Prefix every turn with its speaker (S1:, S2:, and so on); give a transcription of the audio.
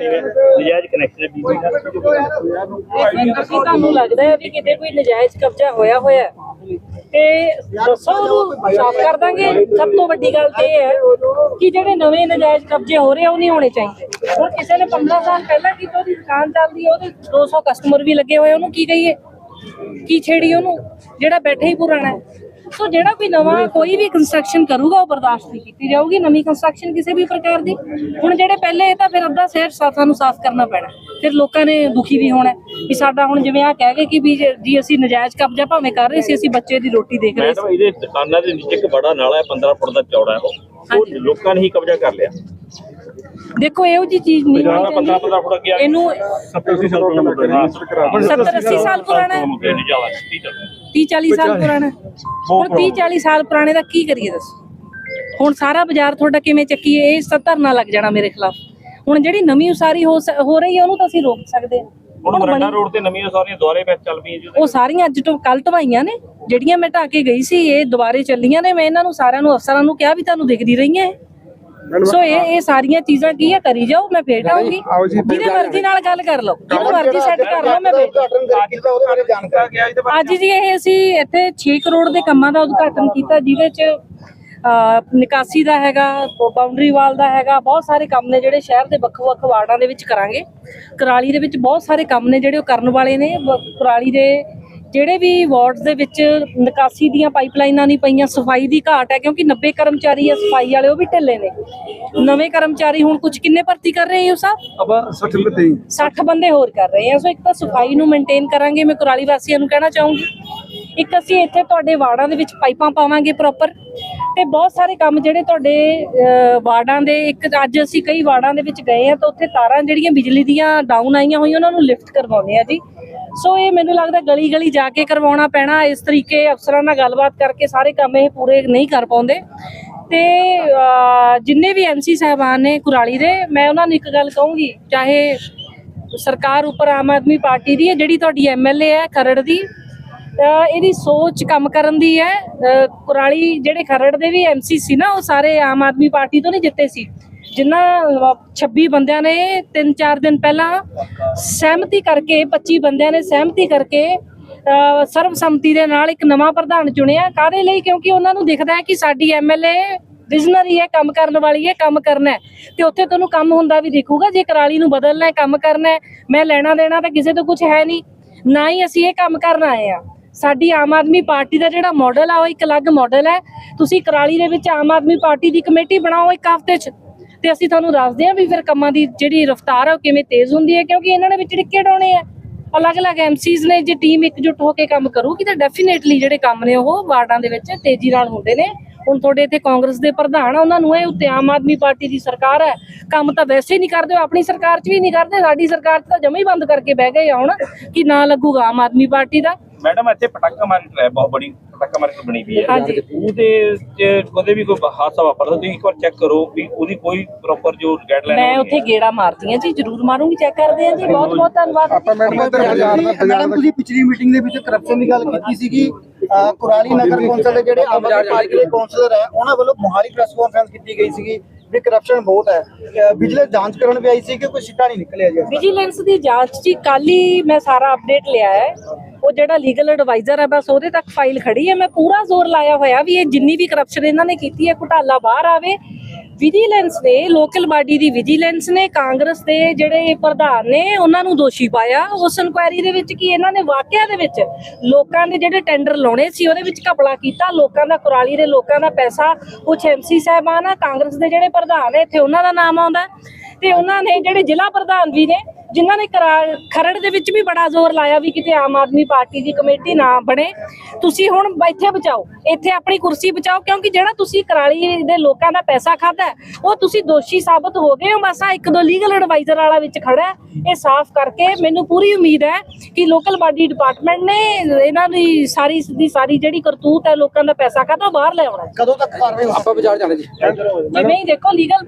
S1: Company ਦੇ ਨਜਾਇਜ਼ connection ਹੈ ਬੀਬੀ ਦਾ
S2: ਅਸੀਂ ਤੁਹਾਨੂੰ ਲੱਗਦਾ ਹੈ ਵੀ ਕਿਤੇ ਕੋਈ ਨਜਾਇਜ਼ ਕਬਜ਼ਾ ਹੋਇਆ ਹੋਇਆ ਹੈ, ਤੇ ਦੱਸੋ ਉਹਨੂੰ ਸਾਫ਼ ਕਰ ਦਾਂਗੇ। ਸਭ ਤੋਂ ਵੱਡੀ ਗੱਲ ਤੇ ਇਹ ਹੈ ਕਿ ਜਿਹੜੇ ਨਵੇਂ ਨਜਾਇਜ਼ ਕਬਜ਼ੇ ਹੋ ਰਹੇ ਆ ਉਹ ਨਹੀਂ ਹੋਣੇ ਚਾਹੀਦੇ। ਹੁਣ ਕਿਸੇ ਨੇ 15 ਸਾਲ ਪਹਿਲਾਂ ਕੀਤੀ ਉਹਦੀ ਦੁਕਾਨ ਚੱਲਦੀ ਹੈ ਉਹਦੇ 200 ਕਸਟਮਰ ਵੀ ਲੱਗੇ ਹੋਏ ਉਹਨੂੰ ਕੀ ਕਹੀਏ? ਕੀ ਛੇੜੀ ਉਹਨੂੰ? ਜਿਹੜਾ ਬੈਠੇ ਹੀ ਪੁਰਾਣਾ ਹੈ। ਸੋ ਜਿਹੜਾ ਕੋਈ ਨਵਾਂ ਕੋਈ ਵੀ ਕੰਸਟਰਕਸ਼ਨ ਕਰੂਗਾ ਉਹ ਬਰਦਾਸ਼ਤ ਨਹੀਂ ਕੀਤੀ ਜਾਊਗੀ। ਨਵੀਂ ਕੰਸਟਰਕਸ਼ਨ ਕਿਸੇ ਵੀ ਪ੍ਰਕਾਰ ਦੀ। ਹੁਣ ਜਿਹੜੇ ਪਹਿਲੇ ਇਹ ਤਾਂ ਫਿਰ ਅੱਧਾ ਸ਼ਹਿਰ ਸਾਫਾਂ ਨੂੰ ਸਾਫ਼ ਕਰਨਾ ਪੈਣਾ। ਫਿਰ ਲੋਕਾਂ ਨੇ ਦੁਖੀ ਵੀ ਹੋਣਾ। ਵੀ ਸਾਡਾ ਹੁਣ ਜਿਵੇਂ ਆ ਕਹਿ ਗਏ ਕਿ ਵੀ ਜੇ- ਅਸੀਂ ਨਜਾਇਜ਼ ਕਬਜ਼ਾ ਭਾਵੇਂ ਕਰ ਰਹੇ ਸੀ ਅਸੀਂ ਬੱਚੇ ਦੀ ਰੋਟੀ ਦੇਖ ਰਹੇ ਸੀ
S1: ਮੈਡਮ ਇਹਦੇ ਦੁਕਾਨਾਂ ਦੇ ਨੀਚੇ ਇੱਕ ਬੜਾ ਨਾਲਾ ਹੈ 15 ਫੁੱਟ ਦਾ ਚੌੜਾ ਹੈ ਉਹ। ਲੋਕਾਂ ਨੇ ਹੀ ਕਬਜ਼ਾ ਕਰ ਲਿਆ।
S2: ਦੇਖੋ ਇਹੋ ਜੀ ਚੀਜ਼ ਨਹੀਂ
S1: ਦੁਕਾਨਾਂ
S2: ਹੋਣੀ
S1: 15
S2: ਚਾਹੀਦੀ।
S1: 15 ਫੁੱਟ ਅੱਗੇ ਆ
S2: ਇਹਨੂੰ
S1: 70 80 ਸਾਲ ਪੁਰਾਣਾ
S2: 70 80 ਸਾਲ ਪੁਰਾਣਾ ਹੈ।
S1: ਇਹ ਨਹੀਂ ਜ਼ਿਆਦਾ 30 ਚੱਲਦਾ
S2: 30 40 ਸਾਲ ਪੁਰਾਣਾ। ਹੁਣ 30 40 ਸਾਲ ਪੁਰਾਣੇ ਦਾ ਕੀ ਕਰੀਏ ਦੱਸੋ? ਹੁਣ ਸਾਰਾ ਬਾਜ਼ਾਰ ਤੁਹਾਡਾ ਕਿਵੇਂ ਚੱਕੀਏ? ਇਹ ਸਭ ਧਰਨਾ ਲੱਗ ਜਾਣਾ ਮੇਰੇ ਖਿਲਾਫ। ਹੁਣ ਜਿਹੜੀ ਨਵੀਂ ਉਸਾਰੀ ਹੋ ਰਹੀ ਹੈ ਉਹਨੂੰ ਤਾਂ ਅਸੀਂ ਰੋਕ ਸਕਦੇ ਹਾਂ।
S1: ਹੁਣ
S2: ਹੁਣ
S1: ਮਰੰਡਾ
S2: ਬਣੀ-
S1: ਰੋਡ ਤੇ ਨਵੀਆਂ ਸਾਰੀਆਂ ਦੁਆਰੇ ਵਿੱਚ ਚੱਲ ਪਈਆਂ ਜਿਹਦੇ
S2: ਉਹ ਸਾਰੀਆਂ ਅੱਜ ਤੋਂ ਕੱਲ ਢਵਾਈਆਂ ਨੇ ਜਿਹੜੀਆਂ ਮੈਂ ਢਾ ਕੇ ਗਈ ਸੀ ਇਹ ਦੁਬਾਰੇ ਚੱਲੀਆਂ ਨੇ। ਮੈਂ ਇਹਨਾਂ ਨੂੰ ਸਾਰਿਆਂ ਨੂੰ ਅਫਸਰਾਂ ਨੂੰ ਕਿਹਾ ਵੀ ਤੁਹਾਨੂੰ ਦਿਖਦੀ ਰਹੀਆਂ ਇਹ। ਸੋ ਇਹ ਇਹ ਸਾਰੀਆਂ ਚੀਜ਼ਾਂ ਕੀ ਆ? ਕਰੀ ਜਾਓ ਮੈਂ ਫੇਰ ਆਉਂਗੀ। ਜਿਹਦੇ ਮਰਜ਼ੀ ਨਾਲ ਗੱਲ ਕਰ ਲਓ। ਜਿਹਨੂੰ ਮਰਜ਼ੀ ਸੈੱਟ ਕਰ ਲਓ ਮੈਂ ਅੱਜ ਜੀ ਇਹ ਅਸੀਂ ਇੱਥੇ 6 ਕਰੋੜ ਦੇ ਕੰਮਾਂ ਦਾ ਉਦਘਾਟਨ ਕੀਤਾ ਜਿਹਦੇ ਚ ਨਿਕਾਸੀ ਦਾ ਹੈਗਾ ਬਾਉਂਡਰੀ ਵਾਲ ਦਾ ਹੈਗਾ ਬਹੁਤ ਸਾਰੇ ਕੰਮ ਨੇ ਜਿਹੜੇ ਸ਼ਹਿਰ ਦੇ ਵੱਖ-ਵੱਖ ਵਾਰਡਾਂ ਦੇ ਵਿੱਚ ਕਰਾਂਗੇ। ਕੁਰਾਲੀ ਦੇ ਵਿੱਚ ਬਹੁਤ ਸਾਰੇ ਕੰਮ ਨੇ ਜਿਹੜੇ ਉਹ ਕਰਨ ਵਾਲੇ ਨੇ ਕੁਰਾਲੀ ਦੇ ਜਿਹੜੇ ਵੀ ਵਾਰਡਸ ਦੇ ਵਿੱਚ ਨਿਕਾਸੀ ਦੀਆਂ ਪਾਈਪਲਾਈਨਾਂ ਨਹੀਂ ਪਈਆਂ ਸਫ਼ਾਈ ਦੀ ਘਾਟ ਹੈ ਕਿਉਂਕਿ 90 ਕਰਮਚਾਰੀ ਆ ਸਫ਼ਾਈ ਵਾਲੇ ਉਹ ਵੀ ਢਿੱਲੇ ਨੇ। ਨਵੇਂ ਕਰਮਚਾਰੀ ਹੁਣ ਕੁਝ ਕਿੰਨੇ ਭਰਤੀ ਕਰ ਰਹੇ ਹੋ ਸਾਹਿਬ
S3: ਆਪਾਂ 60 ਰੁਪਏ
S2: 60 ਬੰਦੇ ਹੋਰ ਕਰ ਰਹੇ ਆ ਸੋ ਇੱਕ ਤਾਂ ਸਫ਼ਾਈ ਨੂੰ ਮੇਨਟੇਨ ਕਰਾਂਗੇ ਮੈਂ ਕੁਰਾਲੀ ਵਾਸੀਆਂ ਨੂੰ ਕਹਿਣਾ ਚਾਹੂੰਗੀ। ਇੱਕ ਅਸੀਂ ਇੱਥੇ ਤੁਹਾਡੇ ਵਾਰਡਾਂ ਦੇ ਵਿੱਚ ਪਾਈਪਾਂ ਪਾਵਾਂਗੇ ਪ੍ਰੋਪਰ ਤੇ ਬਹੁਤ ਸਾਰੇ ਕੰਮ ਜਿਹੜੇ ਤੁਹਾਡੇ ਵਾਰਡਾਂ ਦੇ ਇੱਕ ਅੱਜ ਅਸੀਂ ਕਈ ਵਾਰਡਾਂ ਦੇ ਵਿੱਚ ਗਏ ਆ ਤਾਂ ਉੱਥੇ ਤਾਰਾਂ ਜਿਹੜੀਆਂ ਬਿਜਲੀ ਦੀਆਂ ਡਾਊਨ ਆਈਆਂ ਹੋਈਆਂ ਉਹਨਾਂ ਨੂੰ ਲਿਫਟ ਕਰਵਾਉਂਦੇ ਆ ਜੀ। ਸੋ ਇਹ ਮੈਨੂੰ ਲੱਗਦਾ ਗਲੀ ਗਲੀ ਜਾ ਕੇ ਕਰਵਾਉਣਾ ਪੈਣਾ, ਇਸ ਤਰੀਕੇ ਅਫਸਰਾਂ ਨਾਲ ਗੱਲਬਾਤ ਕਰਕੇ ਸਾਰੇ ਕੰਮ ਇਹ ਪੂਰੇ ਨਹੀਂ ਕਰ ਪਾਉਂਦੇ। ਤੇ ਜਿੰਨੇ ਵੀ ਐਮਸੀ ਸਾਹਿਬਾਨ ਨੇ ਕੁਰਾਲੀ ਦੇ, ਮੈਂ ਉਹਨਾਂ ਨੂੰ ਇੱਕ ਗੱਲ ਕਹੂੰਗੀ, ਚਾਹੇ ਸਰਕਾਰ ਉੱਪਰ ਆਮ ਆਦਮੀ ਪਾਰਟੀ ਦੀ ਹੈ, ਜਿਹੜੀ ਤੁਹਾਡੀ ਐਮਐਲਏ ਹੈ, ਖਰੜ ਦੀ ਇਹਦੀ ਸੋਚ ਕੰਮ ਕਰਨ ਦੀ ਹੈ। ਕੁਰਾਲੀ ਜਿਹੜੇ ਖਰੜ ਦੇ ਵੀ ਐਮਸੀ ਸੀ ਨਾ, ਉਹ ਸਾਰੇ ਆਮ ਆਦਮੀ ਪਾਰਟੀ ਤੋਂ ਨਹੀਂ ਜਿੱਤੇ ਸੀ। ਜਿਨ੍ਹਾਂ ਅਹ 26 ਬੰਦਿਆਂ ਨੇ 3-4 ਦਿਨ ਪਹਿਲਾਂ ਸਹਿਮਤੀ ਕਰਕੇ 25 ਬੰਦਿਆਂ ਨੇ ਸਹਿਮਤੀ ਕਰਕੇ ਸਰਬਸੰਮਤੀ ਦੇ ਨਾਲ ਇੱਕ ਨਵਾਂ ਪ੍ਰਧਾਨ ਚੁਣਿਆ। ਕਾਹਦੇ ਲਈ? ਕਿਉਂਕਿ ਉਹਨਾਂ ਨੂੰ ਦਿਖਦਾ ਹੈ ਕਿ ਸਾਡੀ ਐਮਐਲਏ ਵਿਜ਼ਨਰੀ ਹੈ ਕੰਮ ਕਰਨ ਵਾਲੀ ਹੈ, ਕੰਮ ਕਰਨਾ ਤੇ ਉੱਥੇ ਤੁਹਾਨੂੰ ਕੰਮ ਹੁੰਦਾ ਵੀ ਦਿਖੂਗਾ, ਜੇ ਕਰਾਲੀ ਨੂੰ ਬਦਲਣਾ ਹੈ, ਕੰਮ ਕਰਨਾ ਮੈਂ ਲੈਣਾ ਦੇਣਾ ਤਾਂ ਕਿਸੇ ਤੋਂ ਕੁਝ ਹੈ ਨਹੀਂ। ਨਾ ਹੀ ਅਸੀਂ ਇਹ ਕੰਮ ਕਰਨ ਆਏ ਆ ਸਾਡੀ ਆਮ ਆਦਮੀ ਪਾਰਟੀ ਦਾ ਜਿਹੜਾ ਮਾਡਲ ਆ, ਉਹ ਇੱਕ ਅਲੱਗ ਮਾਡਲ ਹੈ। ਤੁਸੀਂ ਕਰਾਲੀ ਦੇ ਵਿੱਚ ਆਮ ਆਦਮੀ ਪਾਰਟੀ ਦੀ ਕਮੇਟੀ ਬਣਾਓ ਇੱਕ ਹਫ਼ਤੇ 'ਚ। ਤੇ ਅਸੀਂ ਤੁਹਾਨੂੰ ਦੱਸਦੇ ਹਾਂ ਵੀ ਫਿਰ ਕੰਮਾਂ ਦੀ ਜਿਹੜੀ ਰਫ਼ਤਾਰ ਆ ਉਹ ਕਿਵੇਂ ਤੇਜ਼ ਹੁੰਦੀ ਹੈ, ਕਿਉਂਕਿ ਇਹਨਾਂ ਨੇ ਵਿੱਚ ਡਿੱਕੇ ਡਾਉਣੇ ਆ। ਅਲੱਗ-ਅਲੱਗ ਐਮਸੀਜ਼ ਨੇ ਜੇ ਟੀਮ ਇਕਜੁੱਟ ਹੋ ਕੇ ਕੰਮ ਕਰੂਗੀ ਤਾਂ ਡੈਫੀਨੇਟਲੀ ਜਿਹੜੇ ਕੰਮ ਨੇ ਉਹ ਵਾਰਡਾਂ ਦੇ ਵਿੱਚ ਤੇਜ਼ੀ ਨਾਲ ਹੁੰਦੇ ਨੇ। ਹੁਣ ਤੁਹਾਡੇ ਇੱਥੇ ਕਾਂਗਰਸ ਦੇ ਪ੍ਰਧਾਨ ਆ, ਉਹਨਾਂ ਨੂੰ ਇਹ ਉੱਤੇ ਆਮ ਆਦਮੀ ਪਾਰਟੀ ਦੀ ਸਰਕਾਰ ਹੈ ਕੰਮ ਤਾਂ ਵੈਸੇ ਹੀ ਨਹੀਂ ਕਰਦੇ, ਉਹ ਆਪਣੀ ਸਰਕਾਰ 'ਚ ਵੀ ਨਹੀਂ ਕਰਦੇ, ਸਾਡੀ ਸਰਕਾਰ 'ਚ ਤਾਂ ਜਮਾ ਹੀ ਬੰਦ ਕਰਕੇ ਬਹਿ ਗਏ ਆ ਹੁਣ, ਕਿ ਨਾ ਲੱਗੂਗਾ ਆਮ ਆਦਮੀ ਪਾਰਟੀ ਦਾ।
S1: ਮੈਡਮ ਇੱਥੇ ਪਟਾਕਾ ਮਾਰਕੀਟ ਹੈ ਬਹੁਤ ਬੜੀ ਪਟਾਕਾ ਮਾਰਕੀਟ ਬਣੀ ਵੀ ਹੈ।
S2: ਹਾਂਜੀ।
S1: ਉਹਦੇ ਚ ਕਦੇ ਵੀ ਕੋਈ ਹਾਦਸਾ ਵਾਪਰਦਾ ਤੁਸੀਂ ਇੱਕ ਵਾਰ ਚੈੱਕ ਕਰੋ ਵੀ ਉਹਦੀ ਕੋਈ ਪ੍ਰੋਪਰ ਜੋ ਗਾਈਡਲਾਈਨ
S2: ਮੈਂ ਉੱਥੇ ਗੇੜਾ ਮਾਰਦੀ ਹਾਂ ਜੀ ਜ਼ਰੂਰ ਮਾਰੂੰਗੀ ਚੈੱਕ ਕਰਦੇ ਹਾਂ ਜੀ। ਬਹੁਤ ਬਹੁਤ ਧੰਨਵਾਦ
S3: ਆਪਾਂ ਮੈਡਮ ਇੱਧਰ ਬਾਜ਼ਾਰ ਦਾ ਮੈਡਮ ਤੁਸੀਂ ਪਿਛਲੀ ਮੀਟਿੰਗ ਦੇ ਵਿੱਚ ਕਰਪਸ਼ਨ ਦੀ ਗੱਲ ਕੀਤੀ ਸੀਗੀ। ਅਹ ਕੁਰਾਲੀ ਨਗਰ ਕੌਂਸਲ ਦੇ ਜਿਹੜੇ ਆਮ ਆਦਮੀ ਪਾਰਟੀ ਦੇ ਕੌਂਸਲਰ ਹੈ ਉਹਨਾਂ ਵੱਲੋਂ ਮੋਹਾਲੀ ਪ੍ਰੈਸ ਕਾਨਫਰੰਸ ਕੀਤੀ ਗਈ ਸੀਗੀ ਵੀ ਕਰਪਸ਼ਨ ਬਹੁਤ ਹੈ। ਵਿਜੀਲੈਂਸ ਜਾਂਚ ਕਰਨ ਵੀ ਆਈ ਸੀ ਕਿ ਕੋਈ ਸਿੱਟਾ ਨਹੀਂ ਨਿਕਲਿਆ ਜੀ
S2: ਵਿਜੀਲੈਂਸ ਦੀ ਜਾਂਚ ਜੀ ਕੱਲ ਹੀ ਮੈਂ ਸਾਰਾ ਅਪਡੇਟ ਲਿਆ ਹੈ। ਉਹ ਜਿਹੜਾ ਲੀਗਲ ਐਡਵਾਈਜ਼ਰ ਹੈ, ਬਸ ਉਹਦੇ ਤੱਕ ਫਾਈਲ ਖੜੀ ਹੈ। ਮੈਂ ਪੂਰਾ ਜ਼ੋਰ ਲਾਇਆ ਹੋਇਆ ਵੀ ਇਹ ਜਿੰਨੀ ਵੀ ਕਰਪਸ਼ਨ ਇਹਨਾਂ ਨੇ ਕੀਤੀ ਹੈ, ਘੁਟਾਲਾ ਬਾਹਰ ਆਵੇ। ਵਿਜੀਲੈਂਸ ਨੇ ਲੋਕਲ ਬਾਡੀ ਦੀ ਵਿਜੀਲੈਂਸ ਨੇ, ਕਾਂਗਰਸ ਦੇ ਜਿਹੜੇ ਪ੍ਰਧਾਨ ਨੇ, ਉਹਨਾਂ ਨੂੰ ਦੋਸ਼ੀ ਪਾਇਆ। ਉਸ ਇਨਕੁਆਇਰੀ ਦੇ ਵਿੱਚ ਕਿ ਇਹਨਾਂ ਨੇ ਵਾਕਿਆ ਦੇ ਵਿੱਚ ਲੋਕਾਂ ਦੇ ਜਿਹੜੇ ਟੈਂਡਰ ਲਾਉਣੇ ਸੀ, ਉਹਦੇ ਵਿੱਚ ਘਪਲਾ ਕੀਤਾ। ਲੋਕਾਂ ਦਾ ਕੁਰਾਲੀ ਦੇ ਲੋਕਾਂ ਦਾ ਪੈਸਾ ਕੁਝ ਐਮਸੀ ਸਾਹਿਬਾਨ ਆ, ਕਾਂਗਰਸ ਦੇ ਜਿਹੜੇ ਪ੍ਰਧਾਨ ਨੇ ਇੱਥੇ ਉਹਨਾਂ ਦਾ ਨਾਮ ਆਉਂਦਾ। ਤੇ ਉਹਨਾਂ ਨੇ ਜਿਹੜੇ ਜ਼ਿਲ੍ਹਾ ਪ੍ਰਧਾਨ ਵੀ ਨੇ ਜਿਨ੍ਹਾਂ ਨੇ ਖਰੜ ਦੇ ਵਿੱਚ ਵੀ ਬੜਾ ਜ਼ੋਰ ਲਾਇਆ ਵੀ ਕਿਤੇ ਆਮ ਆਦਮੀ ਪਾਰਟੀ ਦੀ ਕਮੇਟੀ ਨਾ ਬਣੇ। ਤੁਸੀਂ ਹੁਣ ਇੱਥੇ ਬਚਾਓ ਇੱਥੇ ਆਪਣੀ ਕੁਰਸੀ ਬਚਾਓ ਕਿਉਂਕਿ ਜਿਹੜਾ ਤੁਸੀਂ ਕਰਾਲੀ ਦੇ ਲੋਕਾਂ ਦਾ ਪੈਸਾ ਖਾਦਾ ਉਹ ਤੁਸੀਂ ਦੋਸ਼ੀ ਸਾਬਤ ਹੋ ਗਏ ਹੋ। ਬਸ ਆ ਇੱਕ ਦੋ ਲੀਗਲ ਐਡਵਾਈਜ਼ਰ ਵਾਲਾ ਵਿੱਚ ਖੜਾ ਇਹ ਸਾਫ਼ ਕਰਕੇ ਮੈਨੂੰ ਪੂਰੀ ਉਮੀਦ ਹੈ ਕਿ ਲੋਕਲ ਬਾਡੀ ਡਿਪਾਰਟਮੈਂਟ ਨੇ ਇਹਨਾਂ ਦੀ ਸਾਰੀ ਦੀ ਸਾਰੀ ਜਿਹੜੀ ਕਰਤੂਤ ਹੈ ਲੋਕਾਂ ਦਾ ਪੈਸਾ ਖਾਦਾ ਉਹ ਬਾਹਰ ਲੈ ਆਉਣਾ ਹੈ।
S3: ਕਦੋਂ ਤੱਕ ਕਾਰਵਾਈ ਆਪਾਂ ਬਾਜ਼ਾਰ ਜਾਣਾ ਜੀ।
S2: ਜਿਵੇਂ ਹੀ ਦੇਖੋ ਲੀਗਲ